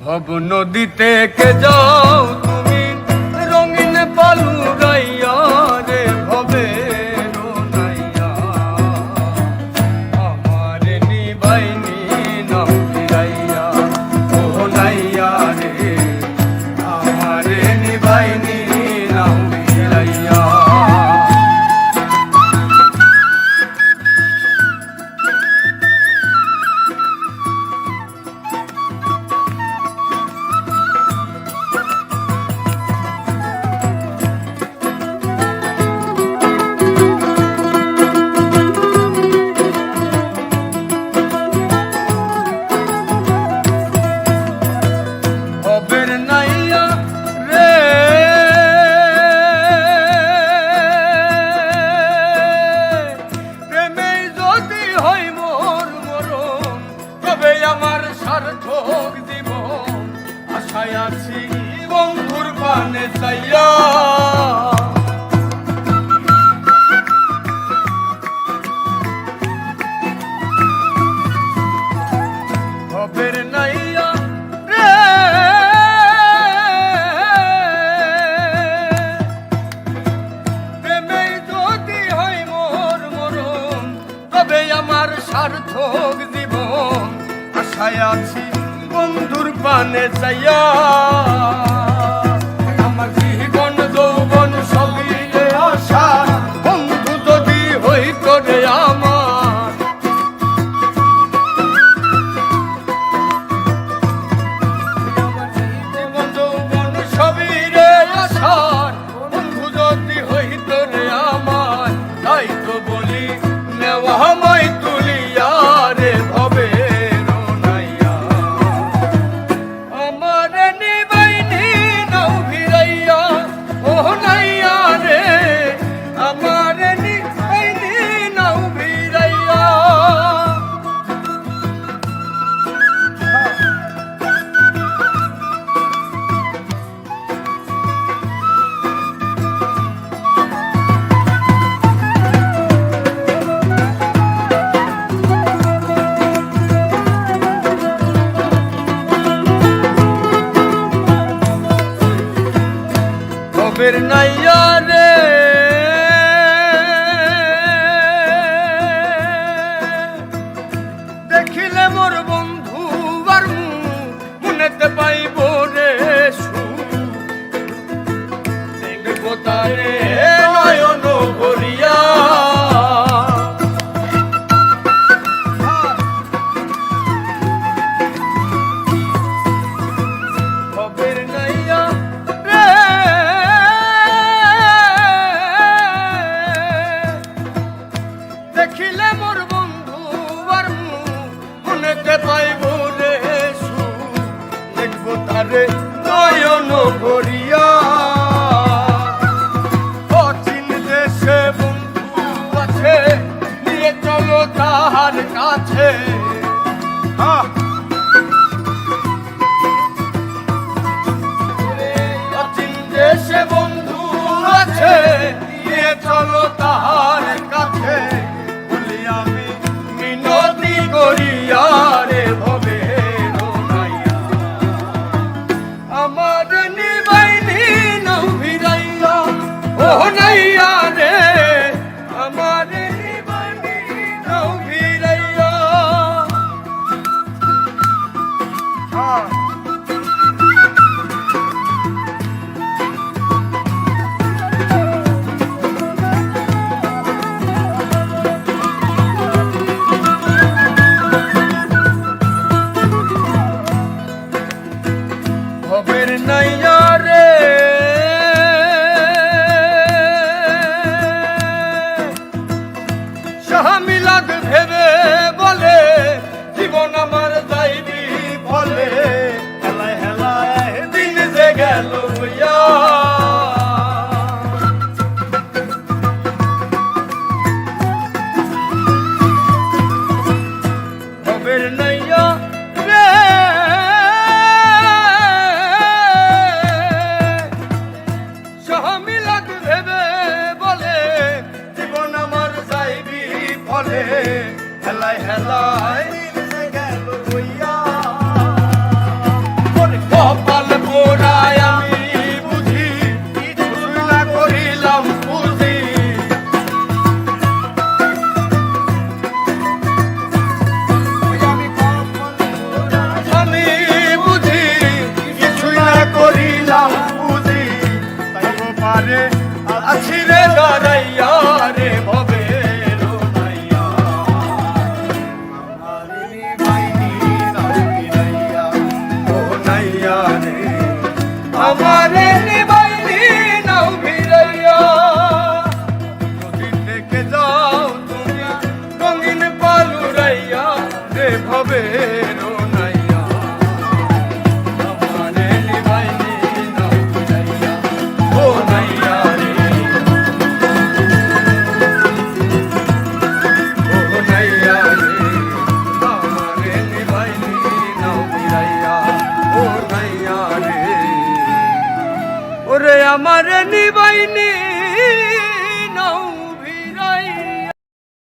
ভব নদীতে কে যাও কবির নাইয়া রে প্রেমে যদি হয় মোর মরম তবে আমার সার্থক জীবন আশায় আছি বন্ধুর পানে চাইয়া আমার সার্থক জীবন আশায় আছি বন্ধুর পানে চাইয়া রূপের নাইয়া নয়ন ভরিয়া। অচিন দেশে বন্ধু আছে নিয়ে চলো তাহার কাছে। আহ হেলাই হেলাই আমার নিবাইনি